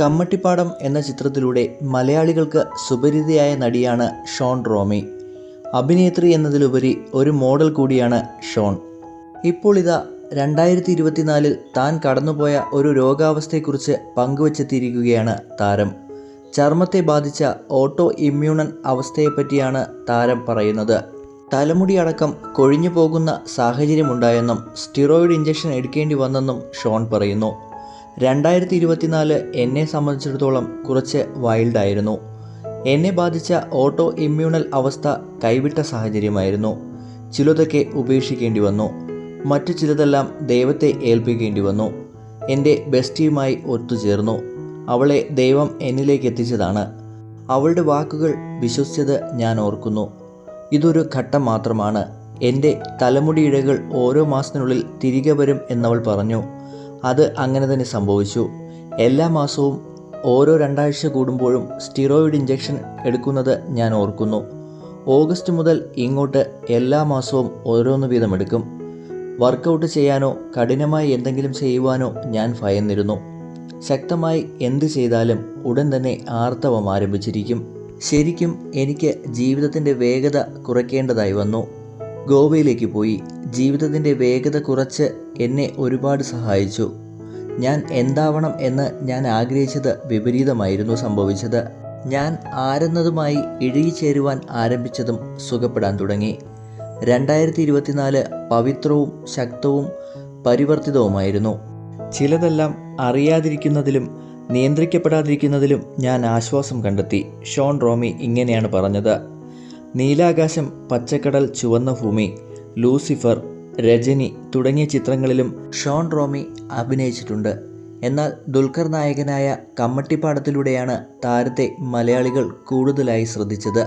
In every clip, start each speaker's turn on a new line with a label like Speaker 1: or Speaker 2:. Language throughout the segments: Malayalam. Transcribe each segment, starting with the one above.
Speaker 1: കമ്മട്ടിപ്പാടം എന്ന ചിത്രത്തിലൂടെ മലയാളികൾക്ക് സുപരിചിതയായ നടിയാണ് ഷോൺ റോമി. അഭിനേത്രി എന്നതിലുപരി ഒരു മോഡൽ കൂടിയാണ് ഷോൺ. ഇപ്പോൾ ഇതാ രണ്ടായിരത്തി ഇരുപത്തിനാലിൽ താൻ കടന്നുപോയ ഒരു രോഗാവസ്ഥയെക്കുറിച്ച് പങ്കുവച്ചെത്തിയിരിക്കുകയാണ് താരം. ചർമ്മത്തെ ബാധിച്ച ഓട്ടോ ഇമ്മ്യൂണൻ അവസ്ഥയെപ്പറ്റിയാണ് താരം പറയുന്നത്. തലമുടി അടക്കം കൊഴിഞ്ഞു പോകുന്ന സാഹചര്യമുണ്ടായെന്നും സ്റ്റിറോയിഡ് ഇഞ്ചക്ഷൻ എടുക്കേണ്ടി വന്നെന്നും ഷോൺ പറയുന്നു. രണ്ടായിരത്തി ഇരുപത്തിനാല് എന്നെ സംബന്ധിച്ചിടത്തോളം കുറച്ച് വൈൽഡായിരുന്നു എന്നെ ബാധിച്ച ഓട്ടോ ഇമ്മ്യൂണൽ അവസ്ഥ കൈവിട്ട സാഹചര്യമായിരുന്നു. ചിലതൊക്കെ ഉപേക്ഷിക്കേണ്ടി വന്നു. മറ്റു ചിലതെല്ലാം ദൈവത്തെ ഏൽപ്പിക്കേണ്ടി വന്നു. എന്റെ ബെസ്റ്റിയുമായി ഒത്തുചേർന്നു. അവളെ ദൈവം എന്നിലേക്ക് എത്തിച്ചതാണ്. അവളുടെ വാക്കുകൾ വിശ്വസിച്ചത് ഞാൻ ഓർക്കുന്നു. ഇതൊരു ഘട്ടം മാത്രമാണ്. എന്റെ തലമുടി ഇഴകൾ ഓരോ മാസത്തിനുള്ളിൽ തിരികെ വരും എന്നവൾ പറഞ്ഞു. അത് അങ്ങനെ തന്നെ സംഭവിച്ചു. എല്ലാ മാസവും ഓരോ രണ്ടാഴ്ച കൂടുമ്പോഴും സ്റ്റിറോയിഡ് ഇഞ്ചക്ഷൻ എടുക്കുന്നത് ഞാൻ ഓർക്കുന്നു. ഓഗസ്റ്റ് മുതൽ ഇങ്ങോട്ട് എല്ലാ മാസവും ഓരോന്ന് വീതം എടുക്കും. വർക്കൗട്ട് ചെയ്യാനോ കഠിനമായി എന്തെങ്കിലും ചെയ്യുവാനോ ഞാൻ ഭയന്നിരുന്നു. ശക്തമായി എന്ത് ചെയ്താലും ഉടൻ തന്നെ ആർത്തവം ആരംഭിച്ചിരിക്കും. ശരിക്കും എനിക്ക് ജീവിതത്തിന്റെ വേഗത കുറയ്ക്കേണ്ടതായി വന്നു. ഗോവയിലേക്ക് പോയി. ജീവിതത്തിന്റെ വേഗത കുറച്ച് എന്നെ ഒരുപാട് സഹായിച്ചു. ഞാൻ എന്താവണം എന്ന് ഞാൻ ആഗ്രഹിച്ചത് വിപരീതമായിരുന്നു സംഭവിച്ചത്. ഞാൻ ആരെന്നതുമായി ഇഴുകിച്ചേരുവാൻ ആരംഭിച്ചതും സുഖപ്പെടാൻ തുടങ്ങി. രണ്ടായിരത്തി ഇരുപത്തിനാല് പവിത്രവും ശക്തവും പരിവർത്തിതവുമായിരുന്നു. ചിലതെല്ലാം അറിയാതിരിക്കുന്നതിലും നിയന്ത്രിക്കപ്പെടാതിരിക്കുന്നതിലും ഞാൻ ആശ്വാസം കണ്ടെത്തി. ഷോൺ റോമി ഇങ്ങനെയാണ് പറഞ്ഞത്. നീലാകാശം പച്ചക്കടൽ ചുവന്ന ഭൂമി ലൂസിഫർ രജനി തുടങ്ങിയ ചിത്രങ്ങളിലും ഷോൺ റോമി അഭിനയിച്ചിട്ടുണ്ട്. എന്നാൽ ദുൽഖർ നായകനായ കമ്മട്ടിപ്പാടത്തിലൂടെയാണ് താരത്തെ മലയാളികൾ കൂടുതലായി ശ്രദ്ധിച്ചത്.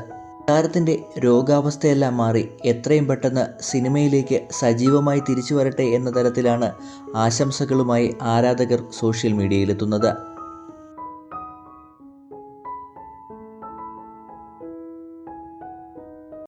Speaker 1: താരത്തിന്റെ രോഗാവസ്ഥയെല്ലാം മാറി എത്രയും പെട്ടെന്ന് സിനിമയിലേക്ക് സജീവമായി തിരിച്ചു വരട്ടെ എന്ന തരത്തിലാണ് ആശംസകളുമായി ആരാധകർ സോഷ്യൽ മീഡിയയിലെത്തുന്നത്.